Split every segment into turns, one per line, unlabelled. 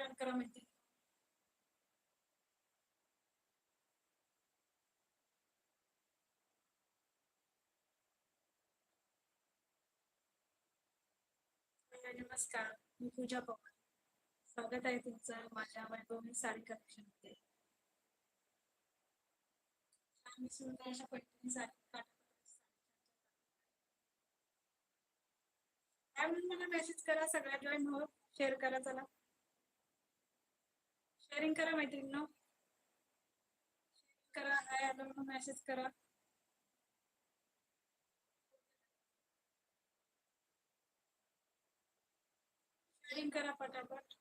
Join नमस्कार मी पूजा पवार. स्वागत आहे तुमचं माझ्या वैभवी साडी कलेक्शनमध्ये मी सुंदर अशा पैठणी साडी काय म्हणून मला मेसेज करा सगळ्या जॉईन हो शेअर करा चला. शेअरिंग करा मैत्रिणींनो. करा हाय आलो म्हणून मेसेज करा. शेअरिंग करा पटापट.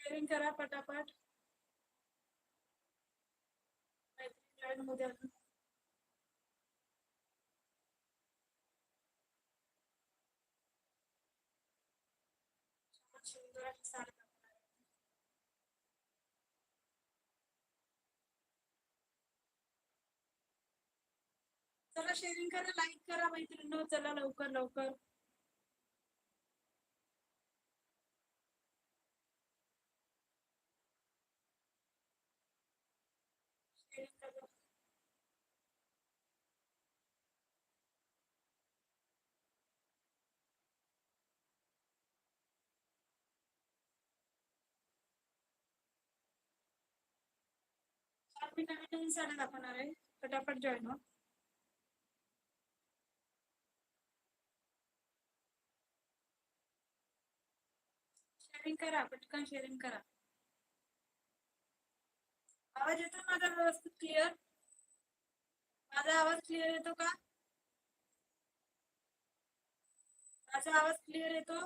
शेअरिंग करा पटापट. मैत्रीण जॉईन अजून. चला शेअरिंग करा लाईक करा मैत्रिणी चला लवकर लवकर मी नवीन नवीन साड्या दाखवणार आहे. पटापट जॉईन हो. शेअरिंग करा पटकन शेअरिंग करा. आवाज येतो माझा व्यवस्थित क्लिअर माझा आवाज क्लिअर येतो का? माझा आवाज क्लिअर येतो?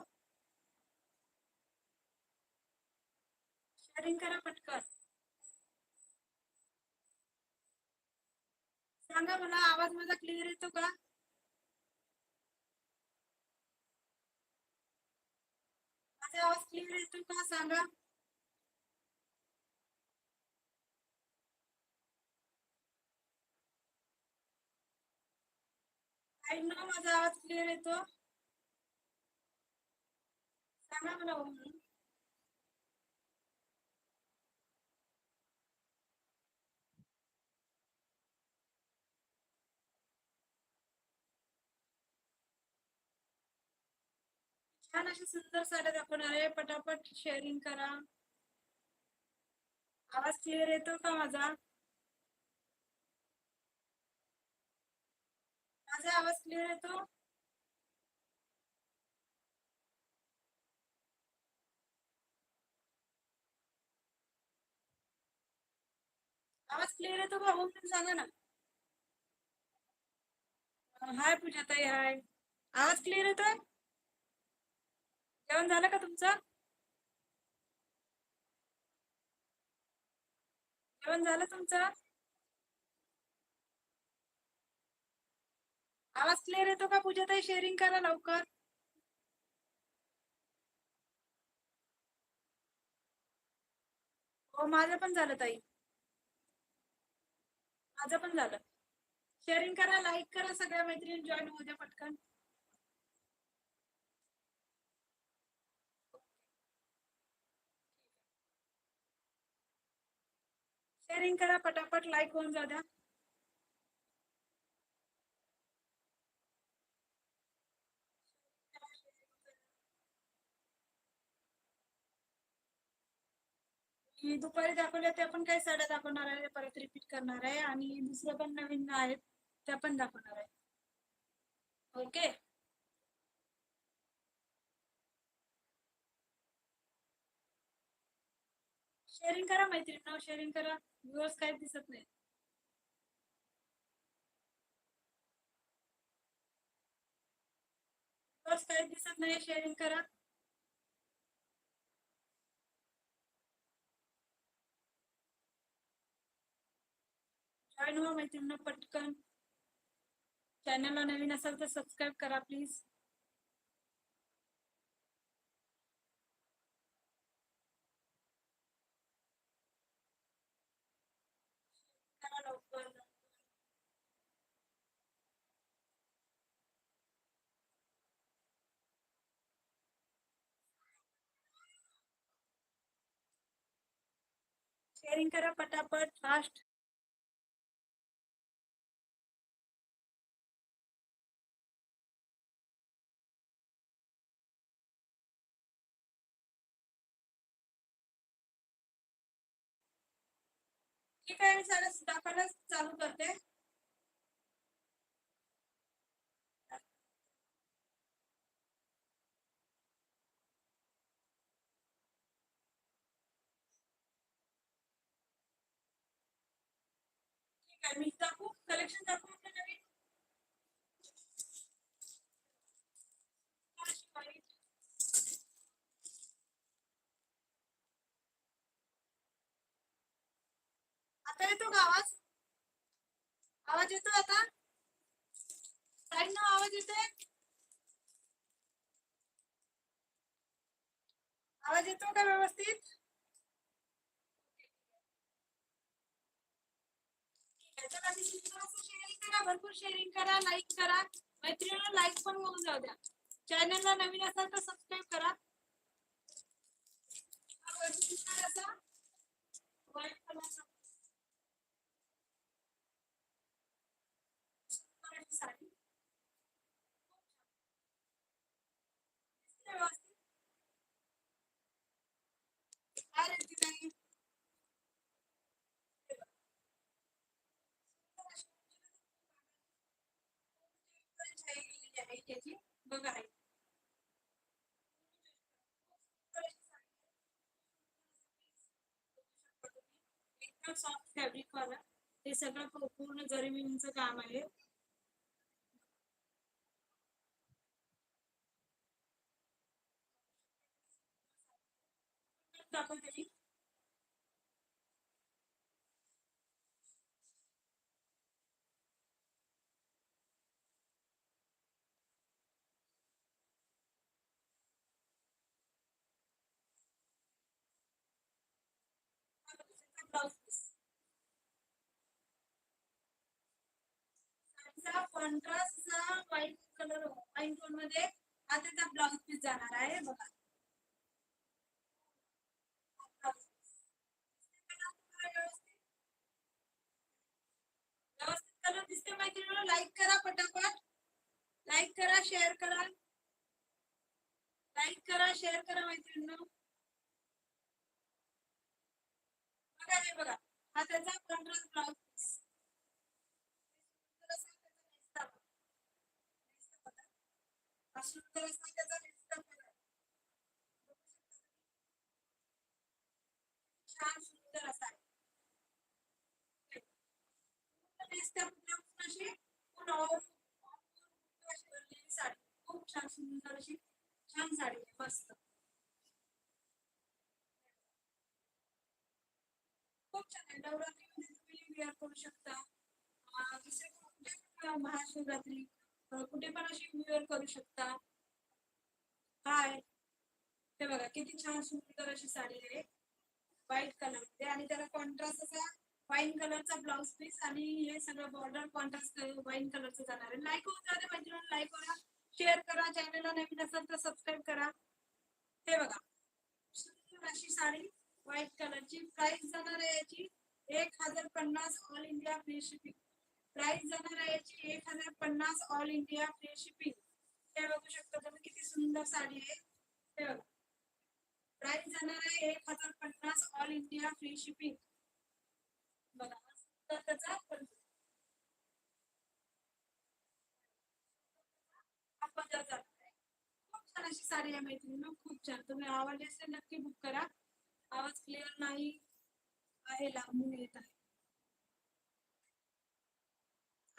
शेअरिंग करा पटकन. सांगा मला आवाज माझा क्लिअर येतो का? माझा आवाज क्लिअर येतो का? सांगा. माझा आवाज क्लिअर येतो. सांगा मला छान अशा सुंदर साड्या दाखवणार आहे. पटापट शेअरिंग करा. आवाज क्लिअर येतो का माझा? माझा आवाज क्लिअर येतो? आवाज क्लिअर येतो का? हो सांगा ना. हाय पूजाताई हाय. आवाज क्लिअर येतोय? जेवण झालं का तुमचं? जेवण झालं तुमचं? आवाज क्लिअर येतो का पूजाताई? शेअरिंग करा लवकर. हो माझं पण झालं ताई. माझं पण झालं. शेअरिंग करा लाईक करा सगळ्या मैत्रिणी जॉईन होऊ द्या पटकन. शेअरिंग करा पटापट लाईक होऊन जाऊ द्या. दुपारी दाखवल्या त्या पण काही साड्या दाखवणार आहे परत रिपीट करणार आहे. आणि दुसरं पण नवीन आहेत त्या पण दाखवणार आहे. ओके शेअरिंग करा मैत्रिणी. शेअरिंग करा. व्ह्युअर्स काय दिसत नाही व्ह्युअर्स काय दिसत नाही शेअरिंग करा. जॉईन व्हा मैत्रिणींना पटकन. चॅनलला नवीन असाल तर सबस्क्राईब करा प्लीज लवकर शेअरिंग करा पटापट फास्ट ठीक आहे मी साडे दाखवायला चालू करते. ठीक मी दाखवू कलेक्शन दाखवू आपलं नवीन? आता येतो का आवाज? आवाज येतो आता? साईड आवाज येतोय? आवाज येतो का व्यवस्थित? शेअरिंग करा भरपूर शेअरिंग करा लाईक करा. मैत्रिणीला लाईक पण होऊन जाऊ द्या. चॅनलला नवीन असाल तर सबस्क्राईब करा. साडी दिसते व्यवस्थित काय रे ती ताई? त्याची बघा आहे एकदम सॉफ्ट फॅब्रिक वाला हे सगळं पू- पूर्ण गरमीचं काम आहे दाखवते ब्लाउज पीस कॉन्ट्रास्टचा व्हाईट कलर व्हाईट टोनमध्ये हा त्याचा ब्लाउज पीस जाणार आहे बघा. व्यवस्थित कलर दिसते माहिती लाईक करा पटापट. लाईक करा शेअर करा. लाईक करा शेअर करा मैत्रिणींनो बघा हे बघा हा त्याचा कॉन्ट्रास्ट ब्लाउज पीस हा सुंदर असा त्याचा नेसता बघा. बघू शकता तुम्ही. छान सुंदर असा आहे. पूर्ण नेसत्या पूर्ण अशी पूर्ण all- all अशी भरलेली साडी खूप छान सुंदर अशी छान साडी आहे मस्त खूप छान आहे नवरात्रीमध्ये तुम्ही वेअर करू शकता अं, दुसरे कुठे पण रात्री कुठे पण अशी वेअर करू शकता. हाय. हे बघा किती छान सुंदर अशी साडी आहे. व्हाईट कलरमध्ये. आणि त्याला कॉन्ट्रास्ट असा वाईन कलरचा ब्लाउज पीस आणि हे सगळं बॉर्डर कॉन्ट्रास्ट वाईन कलरचं जाणार आहे. लाईक होत जाते मैत्रिणी लाईक करा. शेअर करा. चॅनलला नवीन असेल तर सबस्क्राईब करा. हे बघा. सुंदर अशी साडी व्हाईट कलरची प्राइस जाणार आहे याची एक हजार पन्नास all India free shipping price जाणार आहे याची एक हजार पन्नास ऑल इंडिया फ्री शिपिंग. हे बघू शकता तुम्ही किती सुंदर साडी आहे. हे बघा. प्राइस जाणार आहे एक हजार पन्नास ऑल इंडिया फ्री शिपिंग. बघा तर त्याचा आहे. खूप छान अशी साडी आहे मैत्रिणी खूप छान. तुम्ही आवडली असेल नक्की बुक करा. आवाज क्लिअर नाही आहे लांबून येत आहे.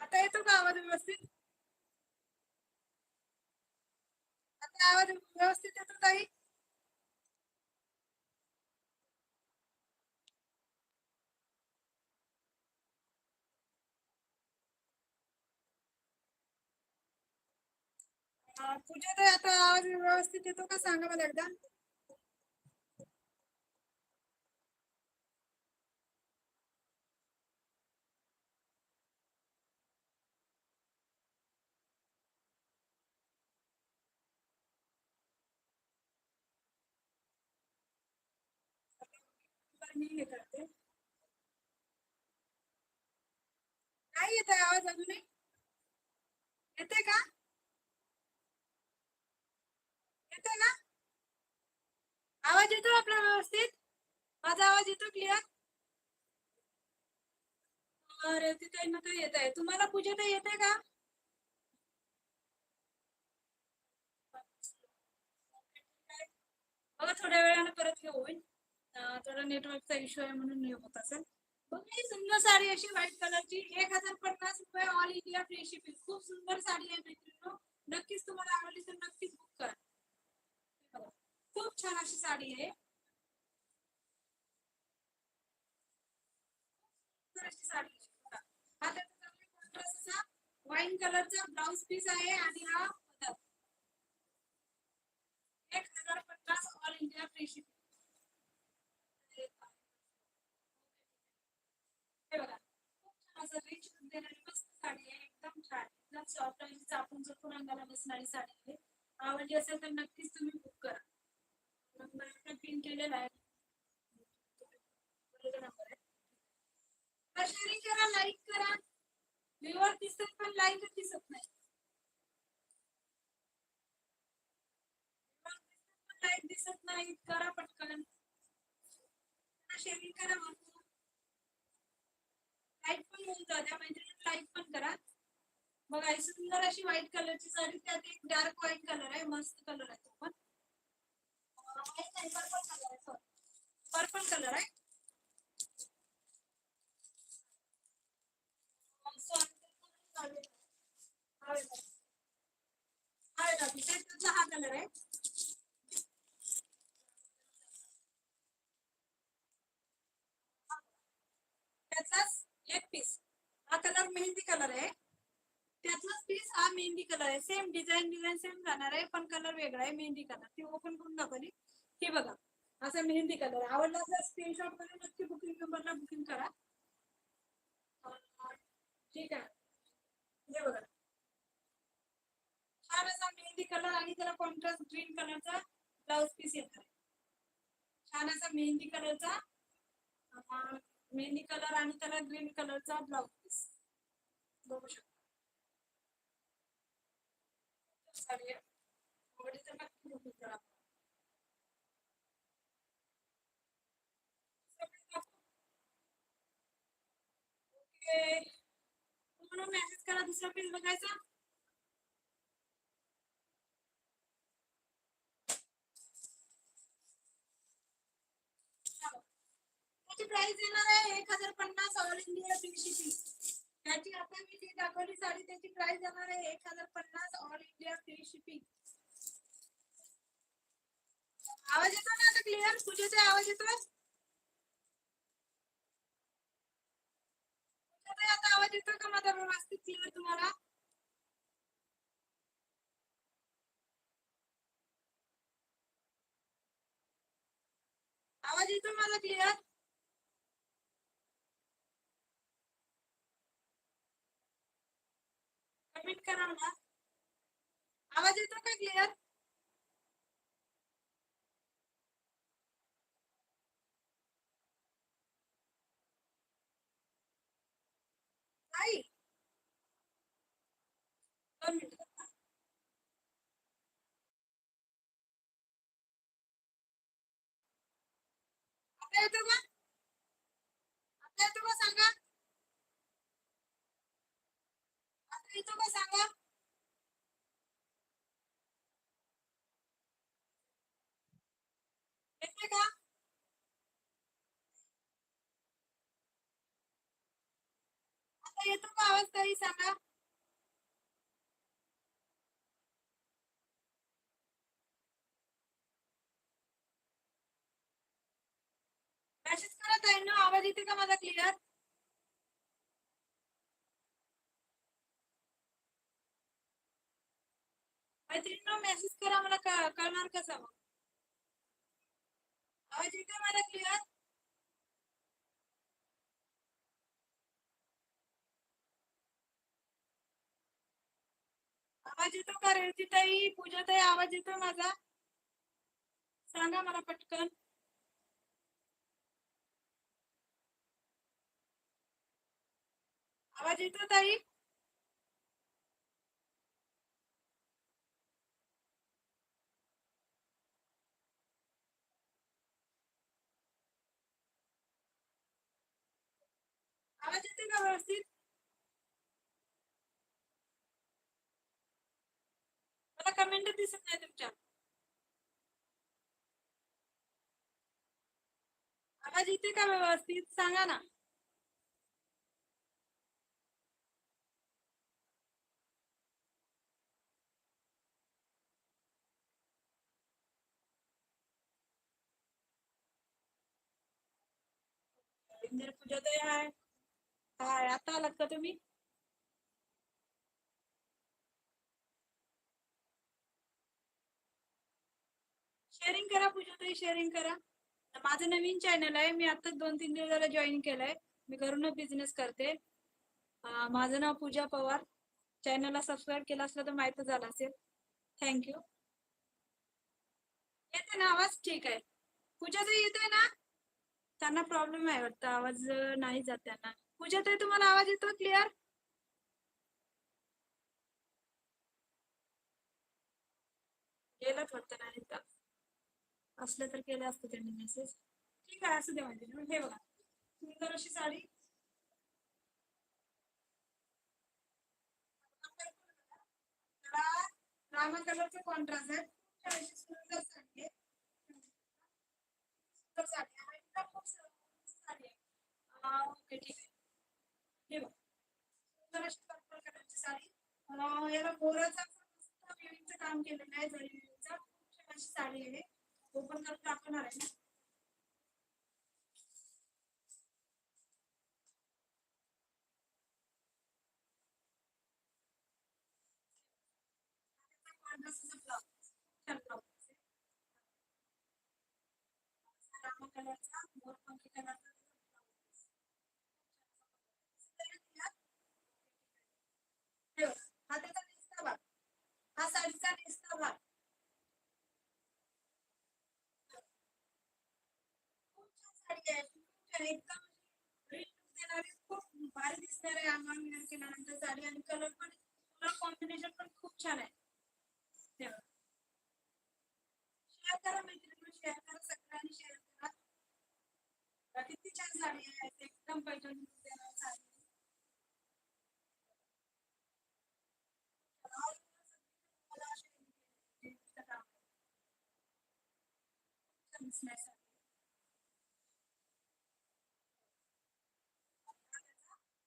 आता येतो का आवाज व्यवस्थित? आता आवाज व्यवस्थित येतो ताई? पूजा ताई आता आवाज व्यवस्थित येतो का? सांगा मला एकदा. मी हे करते. नाही येत आहे आवाज अजूनही? येते का? येते ना आवाज येतो आपला व्यवस्थित? माझा आवाज येतो क्लिअर अरे तिथे ना काय येत आहे. तुम्हाला पूजा तर येते का? बघा थोड्या वेळाने परत येऊन होईल. थोडा नेटवर्कचा इश्यू आहे म्हणून हे होत असेल. बघा सुंदर साडी अशी व्हाईट कलरची एक हजार पन्नास रुपये ऑल इंडिया फ्री शिपिंग खूप सुंदर साडी आहे मैत्रिणी नक्कीच तुम्हाला आवडली तर नक्कीच बुक करा. खूप छान अशी साडी आहे. साडी वाईन कलरचा ब्लाउज पीस आहे आणि हा पदर. एक हजार पन्नास ऑल इंडिया फ्री शिपिंग हे बघा खूप छान असं रिच देणारी मस्त साडी आहे एकदम छान एकदम सॉफ्ट अंगाला बसणारी साडी आहे. आवडली म्हणजे असेल तर नक्कीच तुम्ही बुक करा. नंबर पिन केलेला आहे. शेअरिंग करा लाईक करा. व्ह्यूवर दिसत पण लाईक दिसत नाही. लाईक दिसत नाही करा पटकन. शेअरिंग करा लाईक पण होऊन जात्या मैत्रिणी लाईक पण करा. बघा सुंदर अशी व्हाईट कलरची साडी त्यात एक डार्क व्हाईट कलर आहे मस्त कलर आहे तो पण. पर्पल कलर आहे पर्पल कलर आहे हा कलर आहे त्याचाच एक पीस हा कलर मेहंदी कलर आहे त्यातलाच पीस हा मेहंदी कलर आहे सेम डिझाईन डिझाईन सेम जाणार आहे पण कलर वेगळा आहे मेहंदी कलर ती ओपन करून दाखवली हे बघा असा मेहंदी कलर आवडला असं स्क्रीनशॉट करून नक्की बुकिंग नंबरला बुकिंग करा. ठीक आहे. हे बघा. छान असा मेहंदी कलर आणि त्याला कॉन्ट्रास्ट ग्रीन कलरचा ब्लाउज पीस येणार आहे. छान असा मेहंदी कलरचा मेहंदी कलर आणि त्याला ग्रीन कलरचा ब्लाउज पीस बघू शकतो. साडी आहे. आवडली तर नक्की booking करा. ओके पूर्ण मेसेज करा दुसरा पीस बघायचा त्याची प्राइस येणार आहे एक हजार पन्नास ऑल इंडिया फ्री शिपिंग त्याची आता मी जी दाखवली साडी त्याची प्राइस जाणार आहे एक हजार पन्नास ऑल इंडिया फ्री शिपिंग आवाज येतो ना आता क्लिअर पूजेचा आवाज येतोय आता आवाज येतो का माझा व्यवस्थित क्लिअर तुम्हाला? आवाज येतो माझा क्लिअर कमेंट करा आवाज येतो का क्लिअर दोन मिनिट थांबा. आता येतो का आता येतो का सांगा आता येतो का सांगा? येते का? आता येतो का आवाज तरी सांगा? मेसेज करत आहे ना आवाज येते का माझा क्लिअर मैत्रिणींना मेसेज करा मला कळणार कसा मग आवाज येतो मला क्लिअर आवाज येतो का रेवतीताई पूजाताई आवाज येतो माझा सांगा मला पटकन आवाज येतो ताई का व्यवस्थित मला कमेंट दिसत नाही तुमच्या आवाज येते का व्यवस्थित सांगा ना इंदिरा पूजा आहे काय आता आलात का तुम्ही? शेअरिंग करा पूजाताई शेअरिंग करा. माझं नवीन चॅनल आहे मी आता दोन तीन दिवस झाला जॉईन केलंय. मी घरूनच बिझनेस करते. माझं नाव पूजा पवार. चॅनलला सबस्क्राईब केला असलं तर माहितच झालं असेल. थँक्यू येते ना आवाज? ठीक आहे. पूजा येतोय येते ना? त्यांना प्रॉब्लेम आहे वाटतं. आवाज नाही जात त्यांना. पूजा ताई तुम्हाला आवाज येतो क्लिअर गेलाच वाटतं नाही का? असलं तर केलं असतं त्यांनी मेसेज ठीक आहे असं दे म्हणजे हे बघा. सुंदर अशी साडी. रामा कलरचे कॉन्ट्रास्ट आहे. अशी सुंदर साडी आहे सुंदर साडी आहे आणि एकदम खूप सुंदर साडी आहे अं, ओके ठीक आहे हे बघ सुंदर अशी पर्पल कलरची साडी अं, काम केलेलं आहे जरी साडी आहे. ओपन करून दाखवणार आहे ना कॉन्ट्रास्टचा ब्लाउज छान ब्लाउज आहे रामा कलरचा मोरपंखी कलरचा ब्लाउज हा त्याचा नेसता भाग हा साडीचा नेसता भाग खूप छान साडी आहे खूप भारी दिसणार आहे केल्यानंतर साडी आणि कलर पण कलर कॉम्बिनेशन पण खूप छान आहे शेअर करा मैत्रिणी शेअर करा सगळ्यांनी शेअर करा किती छान साडी आहे एकदम पैठणी look देणारी साडी आहे. All over सगळीकडे मला अशी design चं काम आहे. खूप छान दिसणार साडी. हा त्याचा बघू शकता. हा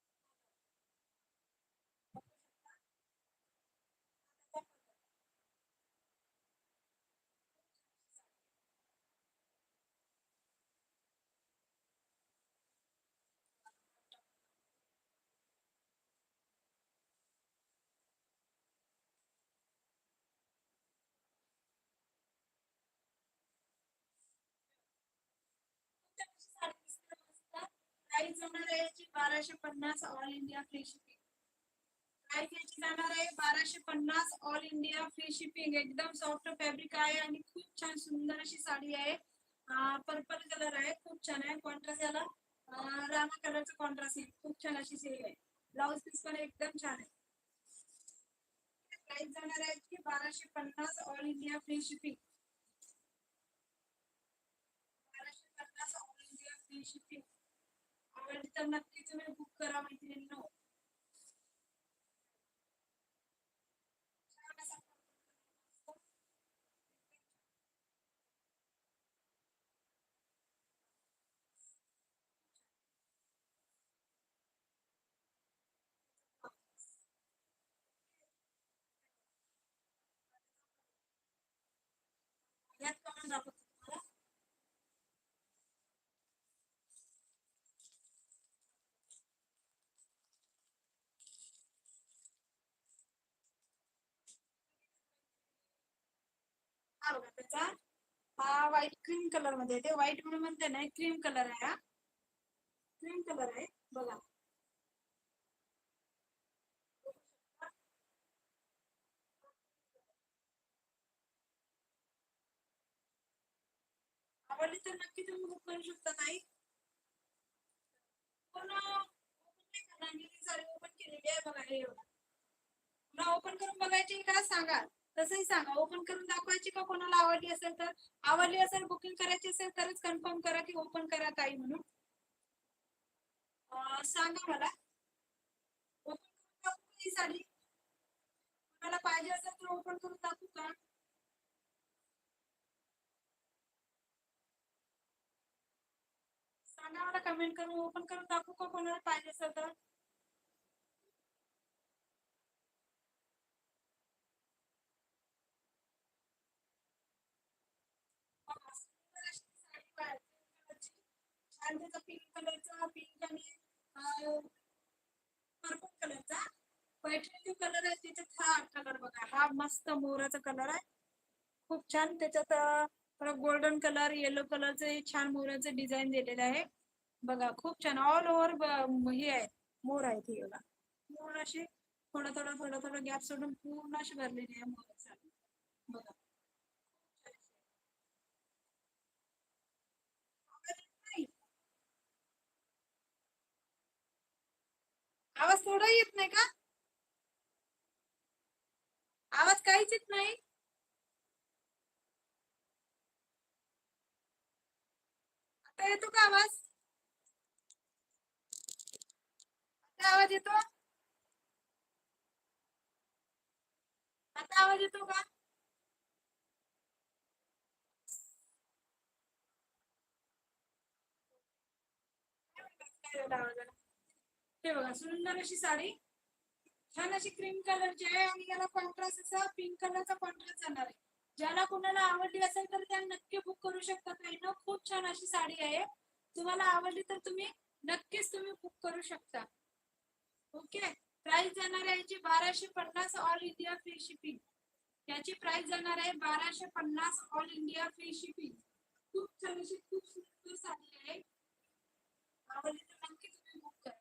त्याचा photo. साडी दिसते मस्त काही जाणार आहे याची बाराशे पन्नास ऑल इंडिया फ्री शिपिंग काही याची जाणार आहे? बाराशे पन्नास ऑल इंडिया फ्री शिपिंग एकदम सॉफ्ट फॅब्रिक आहे आणि खूप छान सुंदर अशी साडी आहे. पर्पल कलर आहे. खूप छान आहे. कॉन्ट्रास्ट याला अं, रामा कलरचा कॉन्ट्रास्ट आहे. खूप छान अशी सेल आहे. ब्लाउज पीस पण एकदम छान आहे. प्राइस जाणार आहे की बाराशे पन्नास ऑल इंडिया फ्री शिपिंग बाराशे पन्नास ऑल इंडिया फ्री शिपिंग आवडली तर नक्की तुम्ही बुक करा मैत्रिणींनो. हा बघा त्याचा हा व्हाईट क्रीम कलरमध्ये येते व्हाईट म्हणून म्हणते ना क्रीम कलर आहे हा. क्रीम कलर आहे. बघा. आवडली तर नक्की तुम्ही बुक करू शकता ताई. पण open नाही करणार. मी साडी ओपन केलेली आहे बघा हे एवढा पुन्हा ओपन करून बघायची का? सांगा. तसंही सांगा. ओपन करून दाखवायची का कोणाला आवडली असेल तर? आवडली असेल बुकिंग करायची असेल तरच कन्फर्म करा की ओपन करा ताई म्हणून. सांगा मला. ओपन करून दाखवू ही साडी? कोणाला पाहिजे असेल तर ओपन करून दाखवू का? सांगा मला कमेंट करून ओपन करून दाखवू का कोणाला पाहिजे असेल तर बघा, सुंदर अशी साडी पाहिजे. आणि त्याचा पिंक कलरचा पिंक आणि पर्पल कलरचा पैठणी कलर आहे त्याच्यात हा कलर बघा. हा मस्त मोराचा कलर आहे. खूप छान. त्याच्यात गोल्डन कलर येलो कलरचे छान मोराचे डिझाईन दिलेले आहे. बघा खूप छान. ऑल ओव्हर हे आहे. मोर आहे ती बघा. मोर असे थोडं थोडा थोडा थोडा गॅप सोडून पूर्ण अशी भरलेली आहे मोराचा. बघा आवाज येत नाही. आवाज थोडा येत नाही का? आवाज काहीच येत नाही? आता येतो का आवाज? आता आवाज येतो? आता आवाज येतो का? आवाज हे बघा सुंदर अशी साडी. छान अशी क्रीम कलरची आहे आणि याला कॉन्ट्रास्ट असा पिंक कलरचा कॉन्ट्रास्ट जाणार आहे. ज्याला कुणाला आवडली असेल तर त्या नक्की बुक करू शकता ताईनं. खूप छान अशी साडी आहे. तुम्हाला आवडली तर तुम्ही नक्कीच तुम्ही बुक करू शकता. ओके प्राइस जाणार आहे याची बाराशे पन्नास ऑल इंडिया फ्री शिपिंग याची प्राइस जाणार आहे बाराशे पन्नास ऑल इंडिया फ्री शिपिंग खूप छान अशी खूप सुंदर साडी आहे. आवडली तर नक्की तुम्ही बुक करा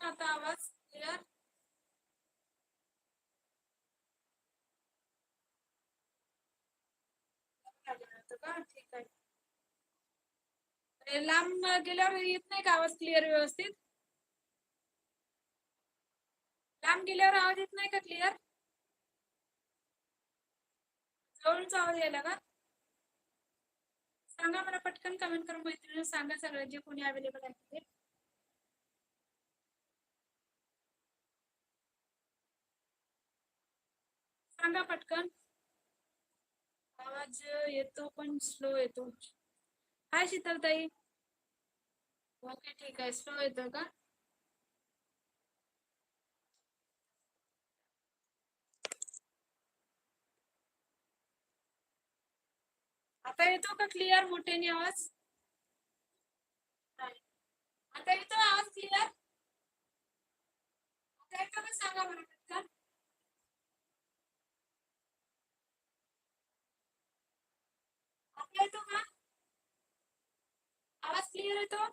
आता आवाज क्लिअर का ठीक आहे लांब गेल्यावर येत नाही का आवाज क्लिअर व्यवस्थित? लांब गेल्यावर आवाज येत नाही का क्लिअर जवळचा आवाज यायला का? सांगा मला पटकन कमेंट करून मैत्रिणी सांगा सगळं जे कोणी अवेलेबल आहे ते सांगा पटकन. आवाज येतो पण स्लो येतो. हाय शीतलताई. ओके ठीक आहे. स्लो येतो का? आता येतो का क्लिअर मोठ्याने आवाज? आता येतो आवाज क्लिअर आता येतो का? सांगा बरं पटकन. आता येतो का? आवाज क्लिअर येतो?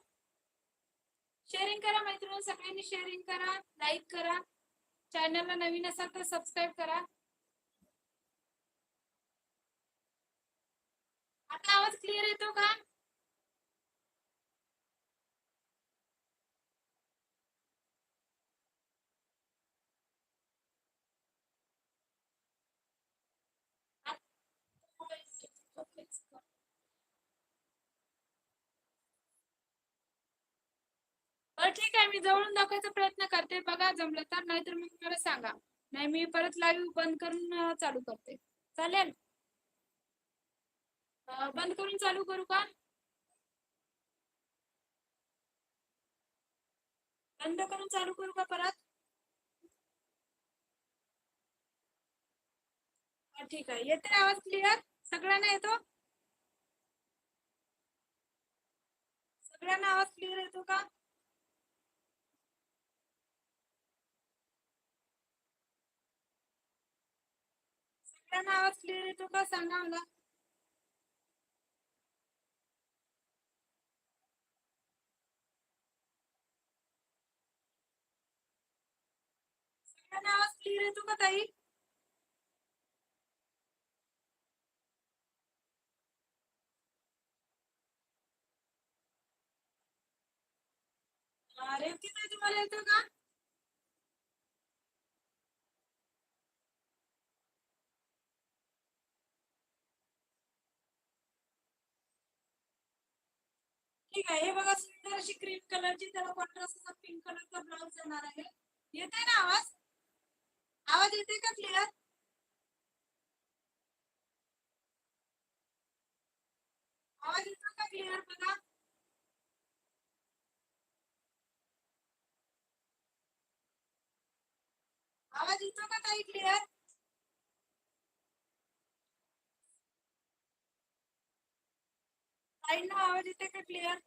शेअरिंग करा मैत्रिणी सगळ्यांनी शेअरिंग करा लाईक करा. चॅनलला नवीन असाल तर सबस्क्राईब करा. आता आवाज क्लिअर येतो का बरं ठीक आहे मी जवळून दाखवायचा प्रयत्न करते. बघा जमलं तर नाहीतर मग मला सांगा. नाही मी परत लाईव्ह बंद करून चालू करते. चालेल? बंद करून चालू करू का? बंद करून चालू करू का परत? ठीक आहे. येते आवाज क्लिअर सगळ्यांना येतो? सगळ्यांना आवाज क्लिअर येतो का? सगळ्यांना आवाज़ क्लिअर येतो का सांगा मला सगळ्यांना आवाज़ क्लिअर येतो का ताई। रेवती ताई तुम्हाला येतो का ठीक आहे. हे बघा सुंदर अशी क्रीम कलरची त्याला कॉन्ट्रास्ट असा पिंक कलरचा ब्लाउज जाणार आहे. येते ना आवाज? आवाज येते का क्लिअर आवाज येतो का क्लिअर बघा? आवाज येतो का ताई क्लिअर ताईंना आवाज येते का क्लिअर